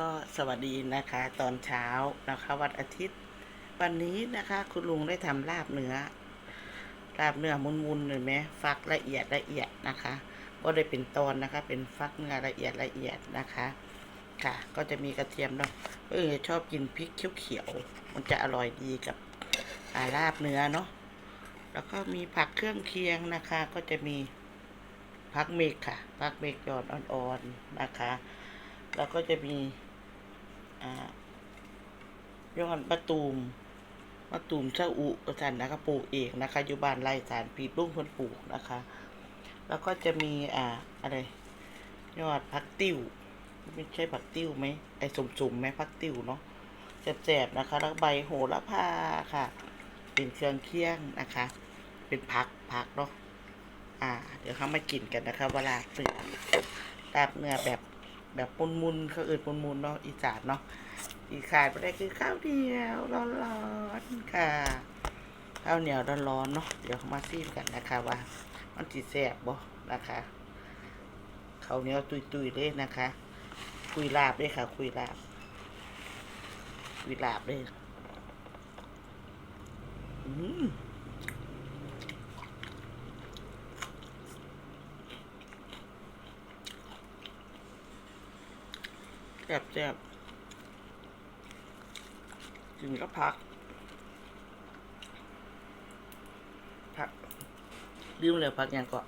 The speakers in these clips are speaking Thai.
ก็สวัสดีนะคะตอนเช้านะคะวันอาทิตย์ วันนี้นะคะคุณลุงได้ทำลาบเนื้อลาบเนื้อมุนๆเลยไหมฟักละเอียดละเอียดนะคะก็ได้เป็นตอนนะคะ เป็นฟักเนื้อละเอียดละเอียดนะคะ ค่ะ ก็จะมีกระเทียมเนาะเออชอบกินพริกเขียวๆมันจะอร่อยดีกับาลาบเนื้อเนาะแล้วก็มีผักเครื่องเคียงนะคะ ก็จะมีผักเมกค่ะผักเมกยอดอ่อนๆนะคะ แล้วก็จะมี ยอดมะตูมมะตูมเจ้าอุกระสันนะคะปลูกเองนะคะ อยู่บ้านไร่สารปีรุ่งคนปลูกนะคะ แล้วก็จะมีอ่าอะไร ยอดพักติ้ว ไม่ใช่ผักติ้วไหมไอ้สุ่มๆไหมพักติ้วเนาะแสบๆนะคะแล้วใบโหระพาค่ะ เป็นเครื่องเคี่ยงนะคะ เป็นผักผักเนาะอ่า เดี๋ยวเขามากินกันนะคะ เวลาเนื้อลาบเนื้อแบบ แบบมุนมุนเขาเอื่นมุนมุนเนาะอีสานเนาะอีขาดไม่ได้คือข้าวเหนียวร้อนๆค่ะข้าวเหนียวร้อนๆเนาะเดี๋ยวมาซีมกันนะคะว่า มันจีแซ่บบ่นะคะข้าวเหนียวตุยๆเลยนะคะ คุยลาบด้วยค่ะ คุยลาบ คุยลาบเลยอืม แซ่บแซ่บกินก็พัก พักลืมเลยพักยังก็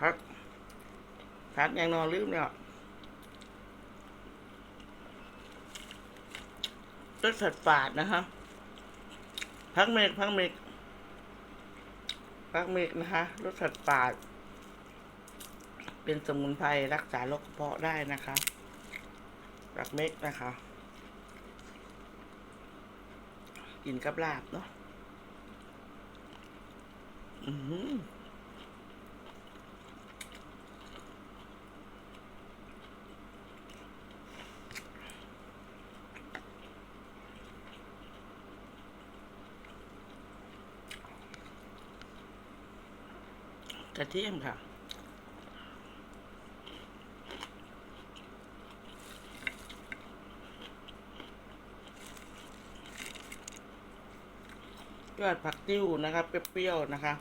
พัก พักยังนอนลืมเนี่ยรสฝาดฝาดนะคะพักเมกพักเมกพักเมกนะคะรถสฝาดฝาด เป็นสมุนไพรรักษาโรคกระเพาะได้นะคะพักเมกนะคะ กินกับลาบเนาะอือหือกระเทียมค่ะ ยอดผักติ้วนะครับเปรี้ยวๆนะคะ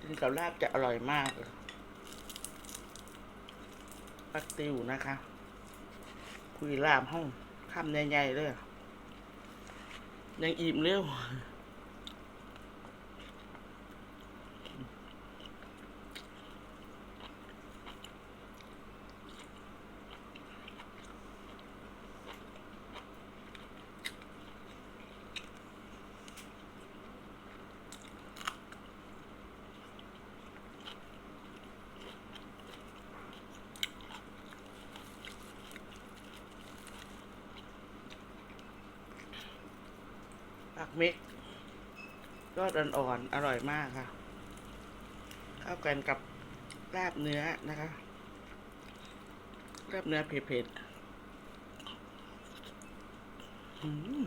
กินกับลาบจะอร่อยมากผักติ้วนะคะ คุยลาบห้องคำใหญ่ๆเลยยังอิ่มเร็ว เม็กยอดอ่อนๆอร่อยมากค่ะ เข้ากันกับลาบเนื้อนะคะลาบเนื้อเผ็ดๆอืม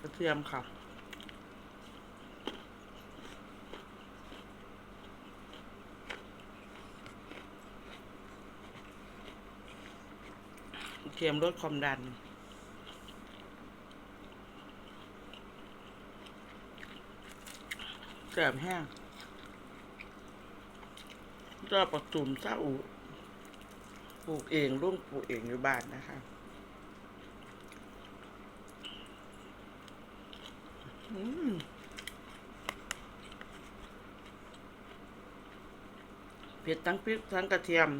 กระเทียมค่ะ เทียมลดความดันแสบแห้งก็ปักจุ่มเศร้าปลูกเองร่วงปลูกเองอยู่บ้านนะคะอืมเผ็ดทั้งพริกทั้งกระเทียม